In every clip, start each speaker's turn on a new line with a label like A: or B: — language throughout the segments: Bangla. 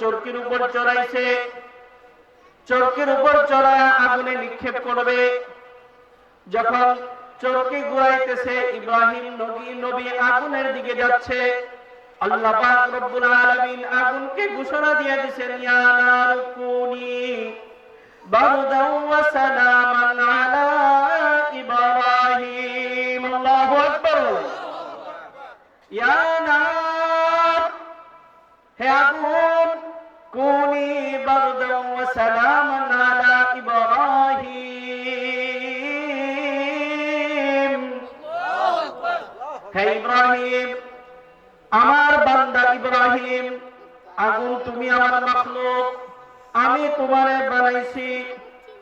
A: চরকির উপর চড়াইছে। চরকির উপর চড়া আগুনে নিক্ষেপ করবে। যখন চরকি ঘুরাইতেছে, ইব্রাহিম নবী নবী আগুনের দিকে যাচ্ছে। আল্লাহ রব্বুল আলামিন আগুনকে ঘোষণা দিয়ে দিয়েছেন ইয়া নার কুনি বারদাও ওয়া সালামান আলা ইব্রাহিম, আগুন তুমি আমার মাখলুক, আমি তোমারে বানাইছি,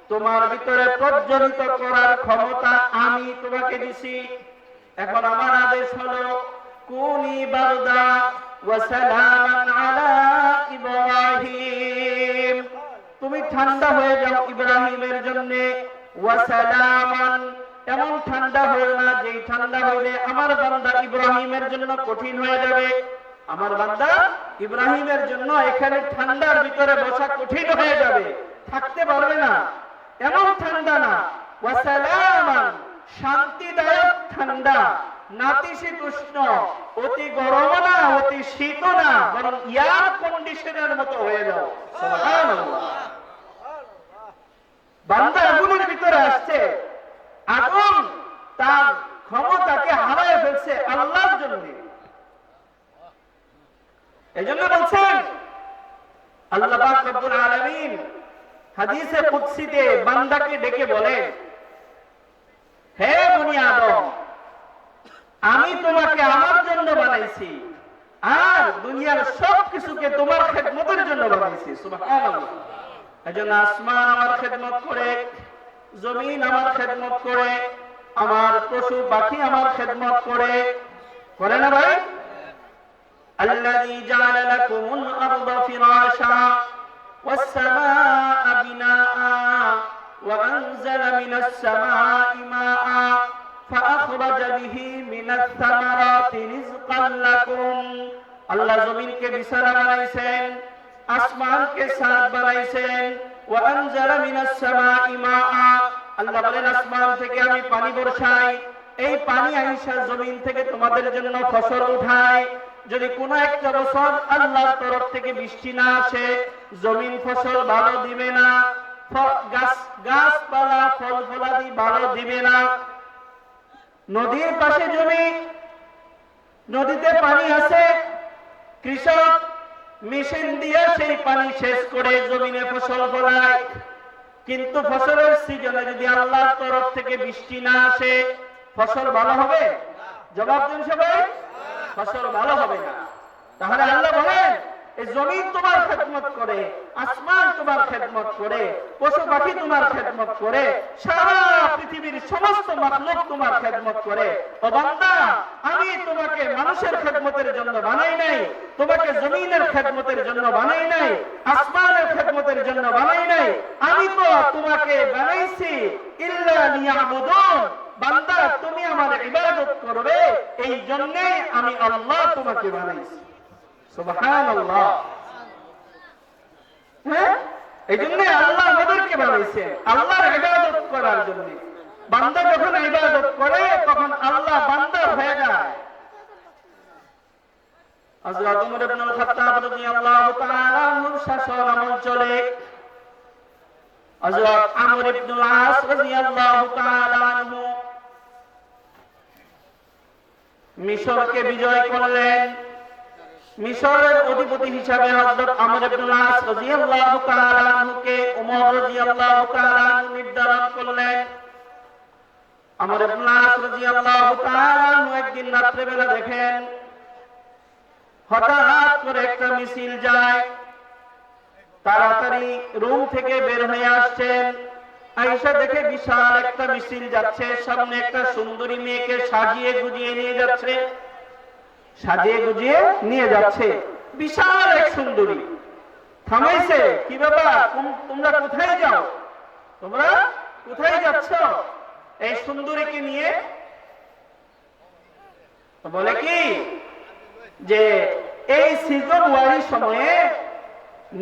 A: তোমার ভিতরে প্রজ্বলিত করার ক্ষমতা আমি তোমাকে দিছি। এখন আমার আদেশ হলো, কুনি বারদা ওয়া সালামান আলা ইব্রাহিম। তুমি ঠান্ডা হয়ে যাও ইব্রাহিমের জন্য। ওয়া সালামান, এমন ঠান্ডা না যে ঠান্ডা হইলে আমার বান্দা ইব্রাহিমের জন্য কঠিন হয়ে যাবে। আমার বান্দা, ইব্রাহিমের জন্য এখানে ঠান্ডার ভিতরে বসা কঠিন হয়ে যাবে। থাকতে পারবে না। এমন ঠান্ডা না। শান্তিদায়ক ঠান্ডা। অতি শীত না, বরং মতো হয়ে বান্দা আগুনের ভিতরে আসছে। আগুন তার ক্ষমতাকে ফেলছে আল্লাহর জন্য। এই জন্য বলছেন, আল্লাহ আলামিন হাদিসে কুদসিতে বান্দাকে ডেকে বলেন, হে বনি আদম, আমি তোমাকে আমার জন্য বানাইছি, আর দুনিয়ার সব কিছুকে তোমার খেদমতের জন্য বানাইছি এজন্য আসমান আমার খেদমত করে, জমিন আমার খেদমত করে, আমার পশু পাখি আমার খেদমত করে করে না ভাই? الذي جعل لكم الأرض فراشا والسماء بناء وأنزل من السماء ماء فأخرج به من الثمرات رزقا لكم আল্লাহ জমিনকে বিছানা বানাইছেন আসমানকে সাদ বানাইছেন وأنزل من السماء ماء আল্লাহ বলেন আসমান থেকে আমি পানি বর্ষাই এই পানি আইসা জমিন থেকে তোমাদের জন্য ফসল উঠায় যদি কোন একটা বছর আল্লাহর তরফ থেকে বৃষ্টি না আসে, জমিন ফসল ভালো দিবে না গাছ গাছপালা ফল ফলাদি ভালো দিবে না, নদীর পাশে জমি, নদীতে পানি আছে, কৃষক মেশিন দিয়ে সেই পানি শেষ করে জমিনে ফসল ফলায়। কিন্তু ফসলের সিজনে যদি আল্লাহর তরফ থেকে বৃষ্টি না আসে, ফসল ভালো হবে? জবাব দিন সবাই। ফসল ভালো হবে না। তাহলে আল্লাহ বলেন, এই জমিন তোমার খেদমত করে, আসমান তোমার খেদমত করে পশু পাখি তোমার খেদমত করে, সারা পৃথিবীর সমস্ত মাখলুক তোমার খেদমত করে। ও বান্দা, আমি তোমাকে মানুষের খেদমতের জন্য বানাই নাই, তোমাকে জমিনের খেদমতের জন্য বানাই নাই, আসমানের খেদমতের জন্য বানাই নাই। আমি তো তোমাকে বানাইছি, ইল্লা লিয়াবুদুন। বান্দা, তুমি আমার ইবাদত করবে এই জন্যে আমি আল্লাহ তোমাকে বানাইছি। সুবহানাল্লাহ। হ্যাঁ? এই জন্য আল্লাহ আমাদেরকে বানাইছেন আল্লাহর ইবাদত করার জন্য। বান্দা যখন ইবাদত করে, তখন আল্লাহ বান্দার হয়ে যায়। হযরত ওমর ইবনে খাত্তাব রাদিয়াল্লাহু তাআলা আনহুর শাসন আমল চলে। হযরত আমর ইবনুল আস রাদিয়াল্লাহু তাআলা আনহু মিশরকে বিজয় করলেন। মিশরের অধিপতি হিসাবে হযরত আমর ইবনুল আস রাদিয়াল্লাহু তাআলা আনহুকে রাদিয়াল্লাহু তাআলা আনহু নির্ধারণ করলেন। আমর ইবনুল আস রাদিয়াল্লাহু তাআলা আনহু একদিন রাত্রেবেলা দেখেন, হঠাৎ করে একটা মিছিল যায়। তাড়াতাড়ি রুম থেকে বের হয়ে আসছেন। আইসা দেখে বিশাল একটা মিছিল যাচ্ছে, সামনে একটা সুন্দরী মেয়েকে সাজিয়ে গুজিয়ে নিয়ে যাচ্ছে। সাজিয়ে গুজিয়ে নিয়ে যাচ্ছে। বিশাল এক সুন্দরী। থামাইছে, কি বাবা তোমরা কোথায় যাও? তোমরা কোথায় যাচ্ছ? এই সুন্দরীকে নিয়ে বলে কি? যে এই সিজন ওয়ারির সময়ে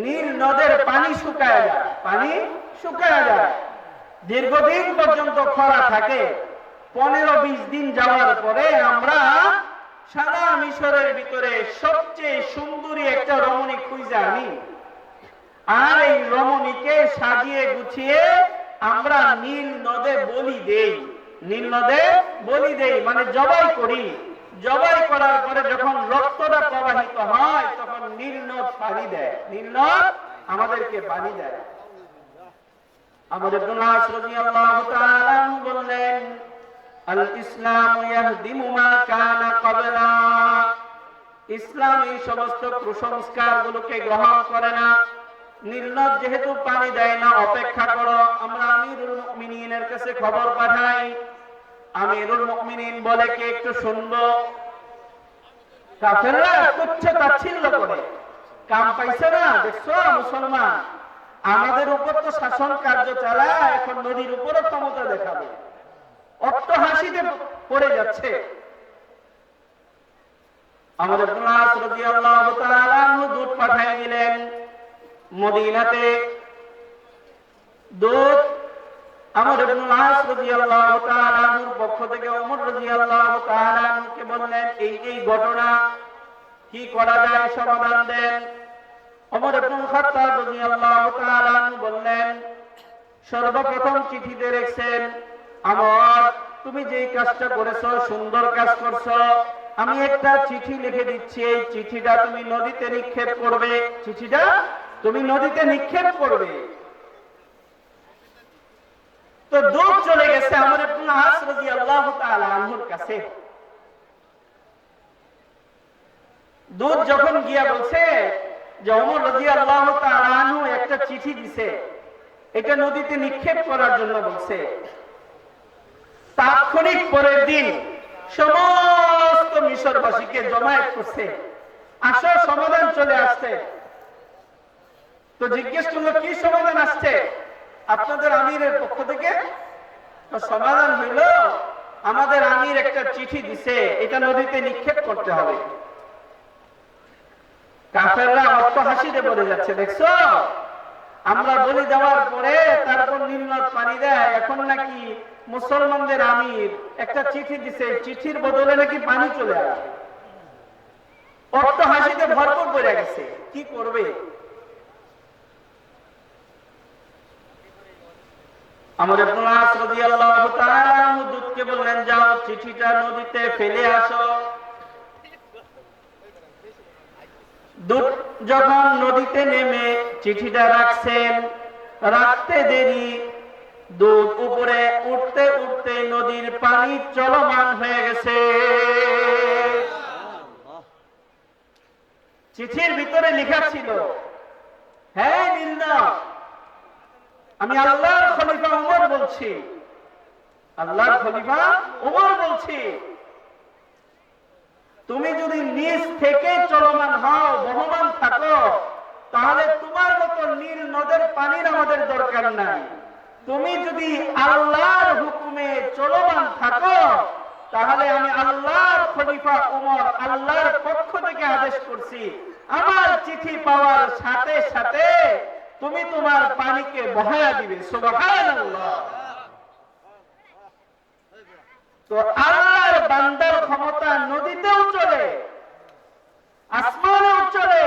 A: নীল নদের পানি শুকায় যায়, পানি শুকায় যায়। দীর্ঘদিন পর্যন্ত খরা থাকে। পনেরো বিশ দিন যাওয়ার পরে আমরা সারা মিশরের ভিতরে সবচেয়ে সুন্দরী একটা রমণী খুঁজে আনি। আর এই রমণীকে সাজিয়ে গুছিয়ে আমরা নীল নদে বলি দেই। নীল নদে বলি দেই মানে জবাই করি। জবাই করার পরে যখন রক্তটা প্রবাহিত হয়, তখন নীল নদ পানি দেয়। নীল নদ আমাদেরকে পানি দেয়। গ্রহণ করে না। নির্লজ যেহেতু পানি দেয় না, অপেক্ষা করো, আমরা আমিরুল মুমিনিনের কাছে খবর পাঠাই। আমিরুল মুমিনিন বলে কে একটু শুনব? কাফেররা তুচ্ছ তাচ্ছিল্য করে। কাম পাইছে না, দেখছ, মুসলমান? আমাদের উপর তো শাসন কার্য চালায়, এখন নদীর উপরও ক্ষমতা দেখাবে। অট্ট হাসিতে পড়ে যাচ্ছে। আমাদের দূত পাঠিয়ে দিলেন মদিনাতে। দূত আমাদের পক্ষ থেকে আনহুকে বললেন, এই এই ঘটনা কি করা যায় সমাধান দেন। ওমর ইবনে খাত্তাব রাদিয়াল্লাহু তাআলা বললেন, সর্বপ্রথম চিঠিতে আমার, তুমি যেই কাজটা করেছ, সুন্দর কাজ করছ, আমি একটা চিঠি লিখে দিচ্ছি, এই চিঠিটা তুমি নদীতে নিক্ষেপ করবে। চিঠিটা তুমি নদীতে নিক্ষেপ করবে। তো দূত চলে গেছে আমার ইবনে আস রাদিয়াল্লাহু তাআলা আনহুর কাছে। দূত যখন গিয়া বলছে যে ওমর রাদিয়াল্লাহু তাআলা আনহু একটা চিঠি দিছে। এটা নদীতে নিক্ষেপ করার জন্য বলছে। তাৎক্ষণিক পরের দিন সমস্ত মিশরবাসীকে জমায়েত করছে। আসল সমাধান চলে আসছে। তো জিজ্ঞেস করল, কি সমাধান আসছে? আপনাদের আমিরের পক্ষ থেকে? সমাধান হইল, আমাদের আমির একটা চিঠি দিছে, এটা নদীতে নিক্ষেপ করতে হবে। কাফেররা অর্থ হাসিতে যাচ্ছে, দেখছ? আমরা বলি দেওয়ার পরে তারপর পানি দেয়। এখন নাকি মুসলমানদের আমির একটা চিঠি দিছে চিঠির বদলে নাকি পানি চলে আসে। হাসিতে ভরপুর গেছে। কি করবে? আমাদের দূতকে বললেন, যাও, চিঠিটা নদীতে ফেলে আসো দূত যখন নদীতে নেমে চিঠিটা রাখছেন। রাখতে দেরি। দুধ উপরে উঠতে উঠতে নদীর পানি চলমান হয়ে গেছে। চিঠির ভিতরে লেখা ছিল হ্যাঁ নিন্দা আমি আল্লাহর খলিফা উমর বলছি। আল্লাহর খলিফা উমর বলছি। তুমি যদি নিজ থেকে চলমান হও বহমান থাকো, তাহলে তোমার মতো নীল নদের পানির আমাদের দরকার নাই। তুমি যদি আল্লাহর হুকুমে চলমান থাকো, তাহলে আমি আল্লাহর খলিফা উমর, আল্লাহর পক্ষ থেকে আদেশ করছি, আমার চিঠি পাওয়ার সাথে সাথে তুমি তোমার পানিকে বহায়া দিবে। সুবহানাল্লাহ। তো আল্লাহর বান্দার ক্ষমতা নদীতেও চলে আসমানেও চলে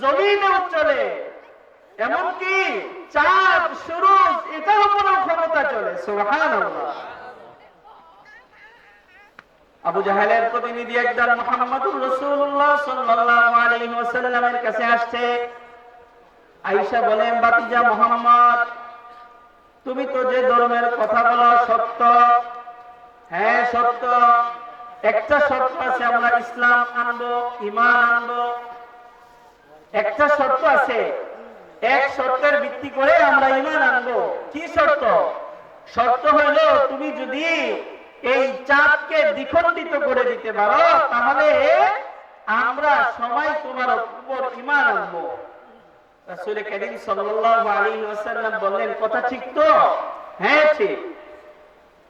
A: জমিনেও চলে এমনকি চাঁদ, সুরজ, এটার উপরেও ক্ষমতা চলে। সুবহানাল্লাহ। আবু জাহেলের প্রতিনিধি একদল মুহাম্মদুর রাসূলুল্লাহ সাল্লাল্লাহু আলাইহি ওয়াসাল্লামের কাছে আসছে। আয়েশা বলেন বাতিজা মুহাম্মদ, তুমি তো যে ধর্মের কথা বলো, সত্য। হ্যাঁ সত্য। একটা শর্ত আছে, আমরা ইসলাম আনব ইমান আনব। একটা শর্ত আছে এক শর্তের ভিত্তি করে আমরা ইমান আনব। কি শর্ত? শর্ত হলো, তুমি যদি এই চাঁদকে দ্বিখণ্ডিত করে দিতে পারো, তাহলে আমরা সবাই তোমার উপর ইমান আনব। রাসূল সাল্লাল্লাহু আলাইহি ওয়াসাল্লাম বললেন, কথা ঠিক তো? হ্যাঁ ঠিক।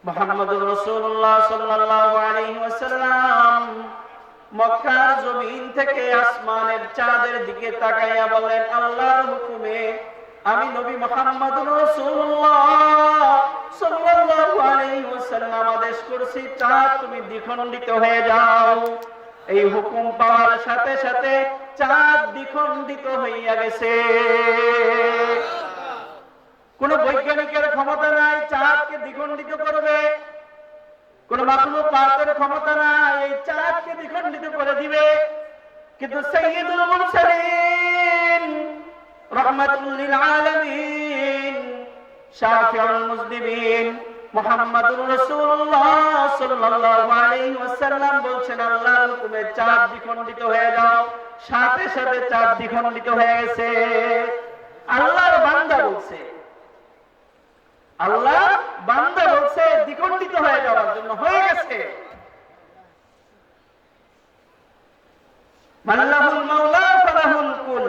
A: মোহাম্মদ রসুল্লাহ সাল্লাল্লাহু আলাইহি ওয়াসাল্লাম মক্কার জমিন থেকে আসমানের চাঁদের দিকে তাকাইয়া বলেন আল্লাহর হুকুমে আমি নবী মুহাম্মদুর রাসূলুল্লাহ সাল্লাল্লাহু আলাইহি ওয়াসাল্লাম আদেশ করছি চাঁদ তুমি দ্বিখণ্ডিত হয়ে যাও। এই হুকুম পাওয়ার সাথে সাথে চাঁদ দ্বিখণ্ডিত হইয়া গেছে। কোন বৈজ্ঞানিকের ক্ষমতা নাই, চাঁদকে দ্বিখণ্ডিত করবে। কোন মাখলুক পাতের ক্ষমতা নাই এই চাঁদকে দ্বিখণ্ডিত করে দিবে কিন্তু সৈয়দুল মুরসালিন রহমাতুল লিল আলামিন, শাফিউল মুজনিবিন মুহাম্মাদুর রাসূলুল্লাহ সাল্লাল্লাহু আলাইহি ওয়াসাল্লাম আল্লাহর হুকুমে হয়ে যাও। সাথে সাথে চাঁদ দ্বিখণ্ডিত হয়ে গেছে। আল্লাহর বান্দা বলছে আল্লাহ বান্দা বলছে দ্বিখণ্ডিত হয়ে যাওয়ার জন্য হয়ে গেছে। মাল্লাহুল মাওলা, ফালাহুল কুল।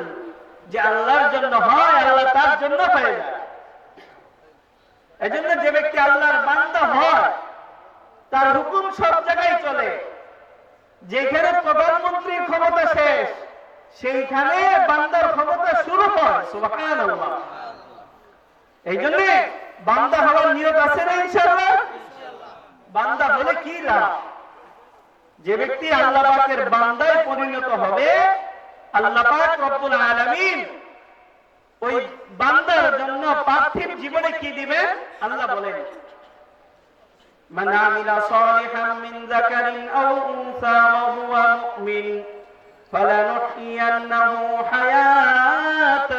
A: যে আল্লাহর জন্য হয়, আল্লাহ তার জন্য হয়ে এজন্য যে ব্যক্তি আল্লাহর বান্দা হয়, তার হুকুম সব জায়গায় চলে। যেখানে প্রধানমন্ত্রীর ক্ষমতা শেষ, সেইখানে বান্দার ক্ষমতা শুরু হয়, সুবহানাল্লাহ। এই জন্য বান্দা হওয়ার নিয়ত আছে না ইনশাআল্লাহ? বান্দা হলে কি লাভ? যে ব্যক্তি আল্লাহ পাকের বান্দায় পরিণত হবে আল্লাহ পাক রব্বুল আলামিন ওই বান্দার জন্য পার্থিব জীবনে কি দিবেন আল্লাহ বলেন من عمل صالحا من ذكر أو أنثى وهو مؤمن فلنحيينه حياة